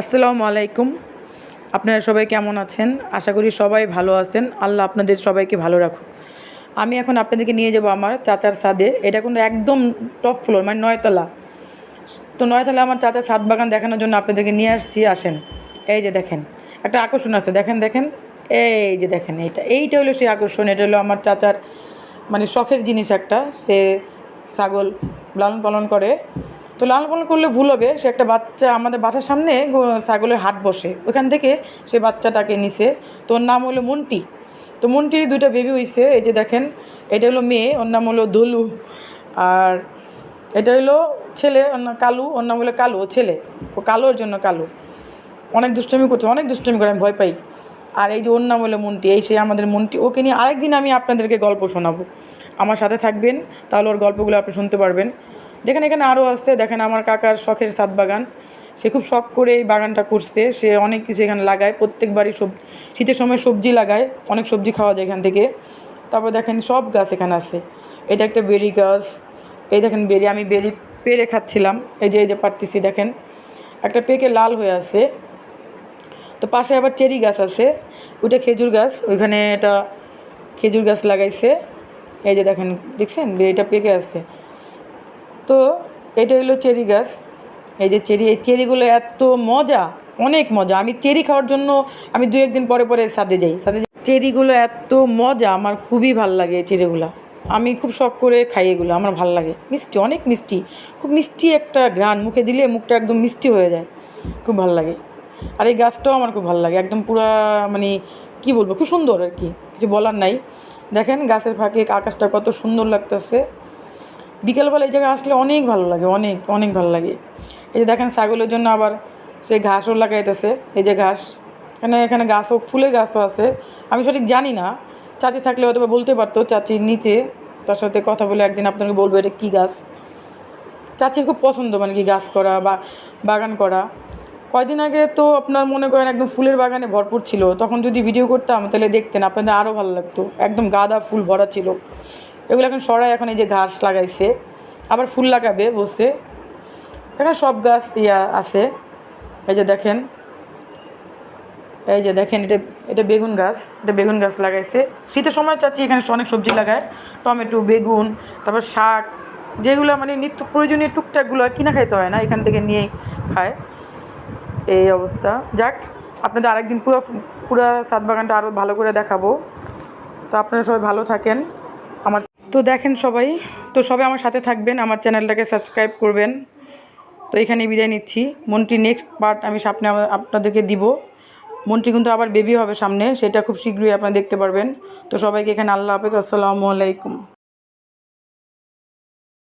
আসসালামু আলাইকুম। আপনারা সবাই কেমন আছেন? আশা করি সবাই ভালো আছেন। আল্লাহ আপনাদের সবাইকে ভালো রাখুক। আমি এখন আপনাদেরকে নিয়ে যাব আমার চাচার ছাদে। এটা কিন্তু একদম টপ ফ্লোর মানে নয়তলা। তো নয়তলা আমার চাচার সাদ বাগান দেখানোর জন্য আপনাদেরকে নিয়ে আসছি। আসেন। এই যে দেখেন, একটা আকর্ষণ আছে। দেখেন দেখেন। এই যে দেখেন, এইটা। এইটা হলো সেই আকর্ষণ। এটা হলো আমার চাচার মানে শখের জিনিস একটা। সে ছাগল লালন পালন করে। তো লালন করলে ভুল হবে, সে একটা বাচ্চা আমাদের বাসার সামনে ছাগলের হাট বসে। ওখান থেকে সে বাচ্চাটাকে নিছে। তো ওর নাম হলো মন্টি। তো মন্টির দুইটা বেবি হইছে, এই যে দেখেন, এটা হলো মেয়ে, ওর নাম হলো দলু। আর এটা হলো ছেলে কালু, ওর নাম হলো কালু, ও ছেলে। ও কালোর জন্য কালু। অনেক দুষ্টমি করছে অনেক দুষ্টমি করে, আমি ভয় পাই। আর এই যে ওর নাম হলো মন্টি, এই সে আমাদের মন্টি। ওকে নিয়ে আরেকদিন আমি আপনাদেরকে গল্প শোনাবো। আমার সাথে থাকবেন, তাহলে ওর গল্পগুলো আপনি শুনতে পারবেন। দেখেন এখানে আরও আছে, দেখেন আমার কাকার শখের সাত বাগান। সে খুব শখ করে এই বাগানটা করছে। সে অনেক কিছু এখানে লাগায়, প্রত্যেকবারই সব, শীতের সময় সবজি লাগায়, অনেক সবজি খাওয়া যায় এখান থেকে। তারপর দেখেন সব গাছ এখানে আছে। এটা একটা বেরি গাছ, এই দেখেন বেরি, আমি বেরি পেরে খাচ্ছিলাম। এই যে এই যে পারতেছি, দেখেন। একটা পেকে লাল হয়ে আছে। তো পাশে আবার চেরি গাছ আছে। ওটা খেজুর গাছ, ওইখানে এটা খেজুর গাছ লাগাইছে। এই যে দেখেন, দেখছেন? এটা পেকে আছে। তো এটা হলো চেরি গাছ। এই যে চেরি, এই চেরিগুলো এত মজা, অনেক মজা। আমি চেরি খাওয়ার জন্য আমি দু একদিন পরে পরে সাদে যাই। সাদে চেরিগুলো এত মজা, আমার খুবই ভালো লাগে এই চেরিগুলো। আমি খুব শখ করে খাই এগুলো, আমার ভালো লাগে। মিষ্টি, অনেক মিষ্টি। খুব মিষ্টি একটা গ্রান মুখে দিলে মুখটা একদম মিষ্টি হয়ে যায়। খুব ভালো লাগে। আর এই গাছটাও আমার খুব ভালো লাগে, একদম পুরা মানে কি বলব, খুব সুন্দর আর কি। কিছু বলার নাই। দেখেন গাছের ফাঁকে আকাশটা কত সুন্দর লাগতেছে। বিকেলবেলা এই জায়গায় আসলে অনেক ভালো লাগে, অনেক অনেক ভালো লাগে। এই যে দেখেন ছাগলের জন্য আবার সে ঘাসও লাগাইতেছে, এই যে ঘাস। এখানে এখানে গাছও, ফুলের গাছও আছে। আমি সঠিক জানি না, চাচি থাকলে হয়তো বলতে পারতো, চাচির নিচে তার সাথে কথা বলে একদিন আপনাকে বলব এটা কী গাছ। চাচির খুব পছন্দ মানে কি গাছ করা বা বাগান করা। কয়দিন আগে তো আপনার মনে করেন একদম ফুলের বাগানে ভরপুর ছিল, তখন যদি ভিডিও করতাম তাহলে দেখতেন, আপনাদের আরও ভালো লাগতো। একদম গাঁদা ফুল ভরা ছিল। এগুলো এখন সরাই এখন এই যে ঘাস লাগাইছে, আবার ফুল লাগাবে বসে এখানে সব গাছ ইয়া আছে। এই যে দেখেন, এই যে দেখেন, এটা এটা বেগুন গাছ, এটা বেগুন গাছ লাগাইছে। শীতের সময় চাচ্ছি এখানে অনেক সবজি লাগায়, টমেটো, বেগুন, তারপর শাক, যেগুলো মানে নিত্য প্রয়োজনীয় টুকটাকগুলো কিনা খাইতে হয় না, এখান থেকে নিয়ে খায়। এই অবস্থা। যাক, আপনাদের আরেকদিন পুরো পুরো সাত বাগানটা আরও ভালো করে দেখাবো। তো আপনারা সবাই ভালো থাকেন। তো দেখেন সবাই, তো সবাই আমার সাথে থাকবেন, আমার চ্যানেলটাকে সাবস্ক্রাইব করবেন। তো এখানে বিদায় নিচ্ছি। মন্টি নেক্সট পার্ট আমি সামনে আপনাদেরকে দিব। মন্টি কিন্তু আবার বেবি হবে সামনে, সেটা খুব শীঘ্রই আপনারা দেখতে পারবেন। তো সবাইকে এখানে আল্লাহ হাফেজ, আসসালামু আলাইকুম।